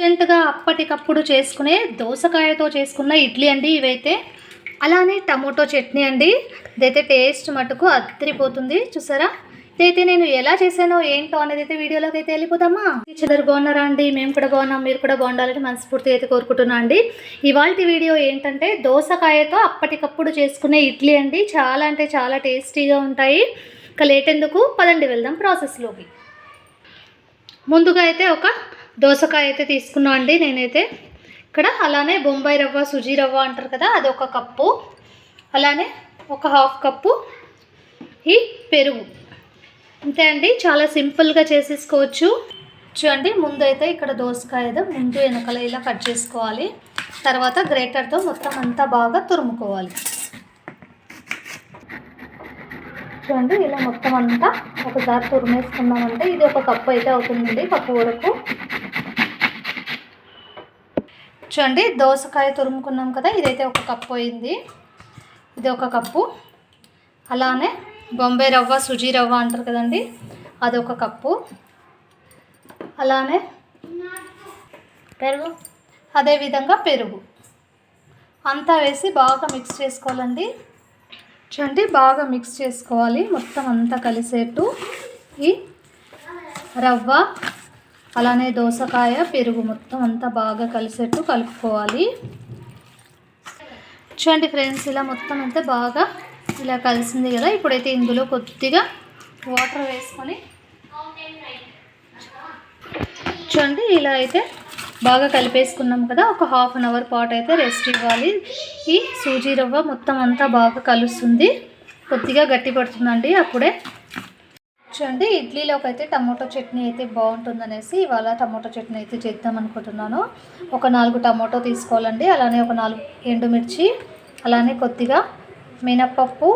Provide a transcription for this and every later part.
ఇన్స్టెంట్గా అప్పటికప్పుడు చేసుకునే దోసకాయతో చేసుకున్న ఇడ్లీ అండి ఇవైతే. అలానే టమోటో చట్నీ అండి. ఇదైతే టేస్ట్ మటుకు అద్దరిపోతుంది. చూసారా? ఇదైతే నేను ఎలా చేశానో ఏంటో అనేది అయితే వీడియోలోకి అయితే వెళ్ళిపోతామా చిదరు బాగున్నారా అండి? మేము కూడా బాగున్నాం మీరు కూడా బాగుండాలని మనస్ఫూర్తిగా అయితే కోరుకుంటున్నా అండి. ఇవాళ వీడియో ఏంటంటే దోసకాయతో అప్పటికప్పుడు చేసుకునే ఇడ్లీ అండి. చాలా అంటే చాలా టేస్టీగా ఉంటాయి. ఇక లేట్ ఎందుకు? పదండి వెళ్దాం ప్రాసెస్లోకి ముందుగా అయితే ఒక దోసకాయ అయితే తీసుకున్నా అండి నేనైతే. ఇక్కడ అలానే బొంబాయి రవ్వ సుజీ రవ్వ అంటారు కదా అది ఒక కప్పు. అలానే ఒక హాఫ్ కప్పు ఈ పెరుగు. అంతే అండి చాలా సింపుల్గా చేసేసుకోవచ్చు. చూడండి ముందు అయితే ఇక్కడ దోసకాయ ముందు వెనకల ఇలా కట్ చేసుకోవాలి. తర్వాత గ్రేటర్తో మొత్తం అంతా బాగా తురుముకోవాలి. చూడండి ఇలా మొత్తం అంతా ఒకసారి తురిమేసుకున్నామంటే ఇది ఒక కప్పు అయితే అవుతుందండి కప్పు వరకు. చూడండి దోసకాయ తురుముకున్నాం కదా ఇదైతే ఒక కప్పు అయింది ఇది ఒక కప్పు. అలానే బొంబాయి రవ్వ సుజీ రవ్వ అంటారు కదండి అది ఒక కప్పు. అలానే పెరుగు. అదేవిధంగా పెరుగు. అంతా వేసి బాగా మిక్స్ చేసుకోవాలండి. చూడండి బాగా మిక్స్ చేసుకోవాలి. మొత్తం అంతా కలిసేట్టు ఈ రవ్వ. అలానే దోసకాయ పెరుగు మొత్తం అంతా బాగా కలిసేట్టు కలుపుకోవాలి. చూడండి ఫ్రెండ్స్ ఇలా మొత్తం అంతా బాగా ఇలా కలిసింది కదా. ఇప్పుడైతే ఇందులో కొద్దిగా వాటర్ వేసుకొని చూడండి ఇలా అయితే బాగా కలిపేసుకున్నాం కదా. ఒక హాఫ్ అన్ అవర్ పాటు అయితే రెస్ట్ ఇవ్వాలి. ఈ సూజీ రవ్వ మొత్తం అంతా బాగా కలుస్తుంది. కొద్దిగా గట్టి పడుతుందండి అప్పుడే చూడండి ఇడ్లీలోకి అయితే టమాటో చట్నీ అయితే బాగుంటుందనేసి ఇవాళ టమాటో చట్నీ అయితే చేద్దాం అనుకుంటున్నాను. ఒక నాలుగు టమాటో తీసుకోవాలండి అలానే ఒక నాలుగు ఎండుమిర్చి అలానే కొద్దిగా మినప్పప్పు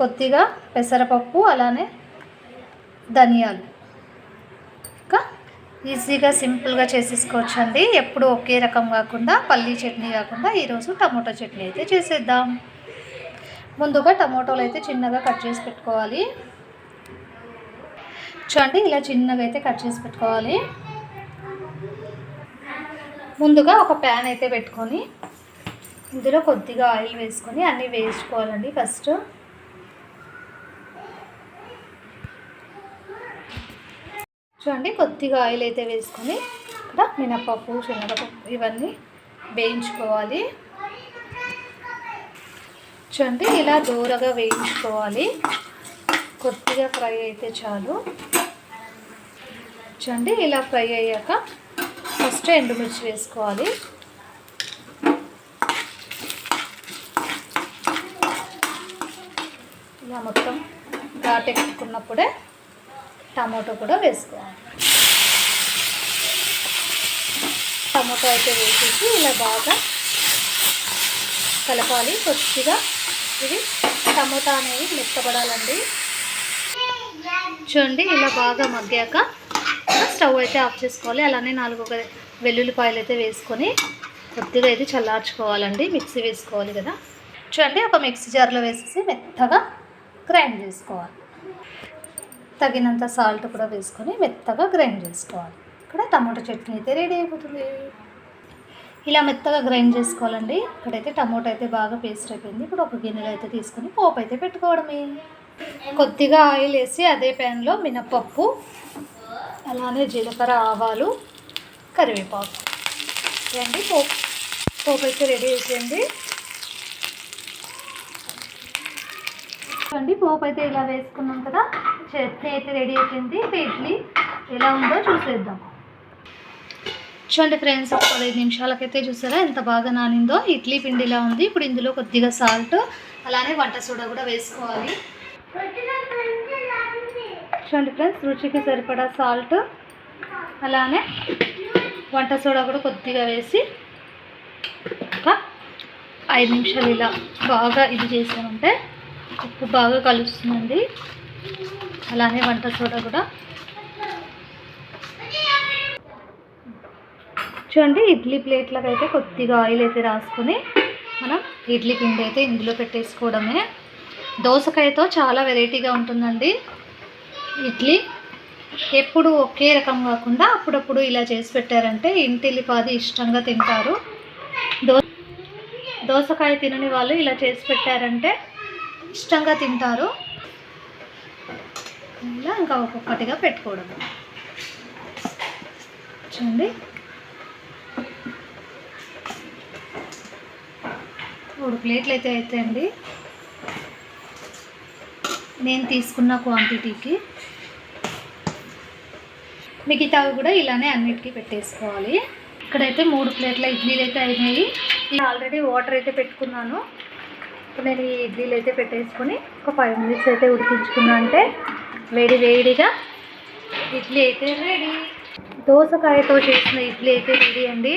కొద్దిగా పెసరపప్పు అలానే ధనియాలు. ఇంకా ఈజీగా సింపుల్గా చేసేసుకోవచ్చు అండి ఎప్పుడు ఒకే రకం కాకుండా పల్లీ చట్నీ కాకుండా ఈరోజు టమాటో చట్నీ అయితే చేసేద్దాం. ముందుగా టమాటోలు అయితే చిన్నగా కట్ చేసి పెట్టుకోవాలి. చూడండి ఇలా చిన్నగా అయితే కట్ చేసి పెట్టుకోవాలి. ముందుగా ఒక ప్యాన్ అయితే పెట్టుకొని ఇందులో కొద్దిగా ఆయిల్ వేసుకొని అన్నీ వేసుకోవాలండి ఫస్ట్. చూడండి కొద్దిగా ఆయిల్ అయితే వేసుకొని ఇక్కడ మినపప్పు శనగపప్పు ఇవన్నీ వేయించుకోవాలి. చూడండి ఇలా దూరగా వేయించుకోవాలి. కొద్దిగా ఫ్రై అయితే చాలు. చూడండి ఇలా ఫ్రై అయ్యాక ఫస్ట్ ఎండుమిర్చి వేసుకోవాలి. ఇలా మొత్తం ఘాటెక్కున్నప్పుడే టమాటో కూడా వేసుకోవాలి. టమాటో అయితే వేసేసి ఇలా బాగా కలపాలి. కొద్దిగా ఇది టమాటా అనేది మెత్తపడాలండి చూడండి ఇలా బాగా మగ్గాక స్టవ్ అయితే ఆఫ్ చేసుకోవాలి. అలానే నాలుగు ఒక వెల్లుల్లిపాయలు అయితే వేసుకొని కొద్దిగా అయితే చల్లార్చుకోవాలండి. మిక్సీ వేసుకోవాలి కదా. చూడండి ఒక మిక్సీ జార్లో వేసేసి మెత్తగా గ్రైండ్ చేసుకోవాలి. తగినంత సాల్ట్ కూడా వేసుకొని మెత్తగా గ్రైండ్ చేసుకోవాలి. ఇక్కడ టమాటో చట్నీ అయితే రెడీ అయిపోతుంది. ఇలా మెత్తగా గ్రైండ్ చేసుకోవాలండి. ఇక్కడైతే టమాటో అయితే బాగా పేస్ట్ అయిపోయింది. ఇప్పుడు ఒక గిన్నెలో అయితే తీసుకొని పోపు అయితే పెట్టుకోవడమే. కొద్దిగా ఆయిల్ వేసి అదే ప్యాన్లో మినపప్పు అలానే జీలకర్ర ఆవాలు కరివేపాకు. రండి పోపు పోపు అయితే రెడీ చేసేయండి. చూడండి పోపు అయితే ఇలా వేసుకున్నాం కదా చట్నీ అయితే రెడీ అయిపోయింది. ఇడ్లీ ఎలా ఉందో చూసేద్దాం. చూడండి ఫ్రెండ్స్ ఒక పదహైదు నిమిషాలకైతే చూసారా ఎంత బాగా నానిందో. ఇడ్లీ పిండి ఇలా ఉంది. ఇప్పుడు ఇందులో కొద్దిగా సాల్ట్ అలానే వంట సోడా కూడా వేసుకోవాలి. చూడండి ఫ్రెండ్స్ రుచికి సరిపడా సాల్ట్ అలానే వంట సోడా కూడా కొద్దిగా వేసి ఒక ఐదు నిమిషాలు ఇలా బాగా ఇది చేసామంటే ఉప్పు బాగా కలుస్తుందండి. అలానే వంట సోడా కూడా. చూడండి ఇడ్లీ ప్లేట్లకు అయితే కొద్దిగా ఆయిల్ అయితే రాసుకొని మనం ఇడ్లీ పిండి అయితే ఇందులో పెట్టేసుకోవడమే. దోసకాయతో చాలా వెరైటీగా ఉంటుందండి. ఇడ్లీ. ఎప్పుడు ఒకే రకం కాకుండా అప్పుడప్పుడు ఇలా చేసి పెట్టారంటే ఇంటిల్లిపాది ఇష్టంగా తింటారు. దో దోసకాయ తినని వాళ్ళు ఇలా చేసి పెట్టారంటే ఇష్టంగా తింటారు. ఇలా ఇంకా ఒక్కొక్కటిగా పెట్టుకోవడం. చూడండి. మూడు ప్లేట్లు అయితే అయితే అండి నేను తీసుకున్న క్వాంటిటీకి మిగతావి కూడా ఇలానే అన్నిటికీ పెట్టేసుకోవాలి. ఇక్కడైతే మూడు ప్లేట్ల ఇడ్లీలు అయితే అయినాయి. ఇలా ఆల్రెడీ వాటర్ అయితే పెట్టుకున్నాను. ఇప్పుడు నేను ఈ ఇడ్లీలు అయితే పెట్టేసుకొని ఒక ఫైవ్ మినిట్స్ అయితే ఉడికించుకున్నా అంటే వేడి వేడిగా ఇడ్లీ అయితే రెడీ. దోసకాయతో చేసిన ఇడ్లీ అయితే రెడీ అండి.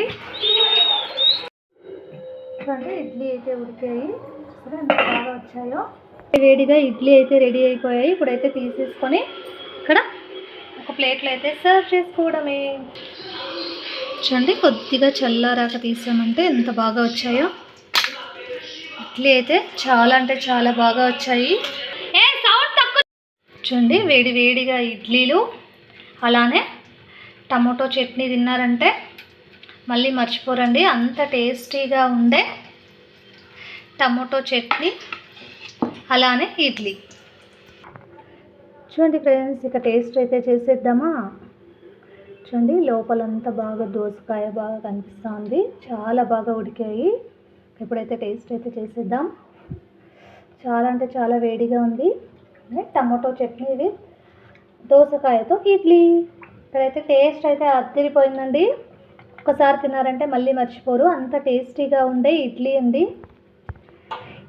అంటే ఇడ్లీ అయితే ఉడికాయి. ఎంత బాగా వచ్చాయో. వేడిగా ఇడ్లీ అయితే రెడీ అయిపోయాయి. ఇప్పుడైతే తీసేసుకొని ఇక్కడ ఒక ప్లేట్లో అయితే సర్వ్ చేసుకోవడమే. చూడండి కొద్దిగా చల్లారాక తీసామంటే ఎంత బాగా వచ్చాయో. ఇడ్లీ అయితే చాలా అంటే చాలా బాగా వచ్చాయి. చూడండి వేడి వేడిగా ఇడ్లీలు అలానే టమోటో చట్నీ తిన్నారంటే మళ్ళీ మర్చిపోరండి అంత టేస్టీగా ఉండే టమోటో చట్నీ అలానే ఇడ్లీ. చూడండి ఫ్రెండ్స్ ఇక టేస్ట్ అయితే చేసేద్దామా? చూడండి లోపలంతా బాగా దోసకాయ బాగా కనిపిస్తుంది. చాలా బాగా ఉడికాయి. ఇప్పుడైతే టేస్ట్ అయితే చేసేద్దాం. చాలా అంటే చాలా వేడిగా ఉంది. టమాటో చట్నీ ఇది. దోసకాయతో ఇడ్లీ. ఇక్కడైతే టేస్ట్ అయితే అద్దరిపోయిందండి ఒకసారి తిన్నారంటే మళ్ళీ మర్చిపోరు. అంత టేస్టీగా ఉండే ఇడ్లీ అండి.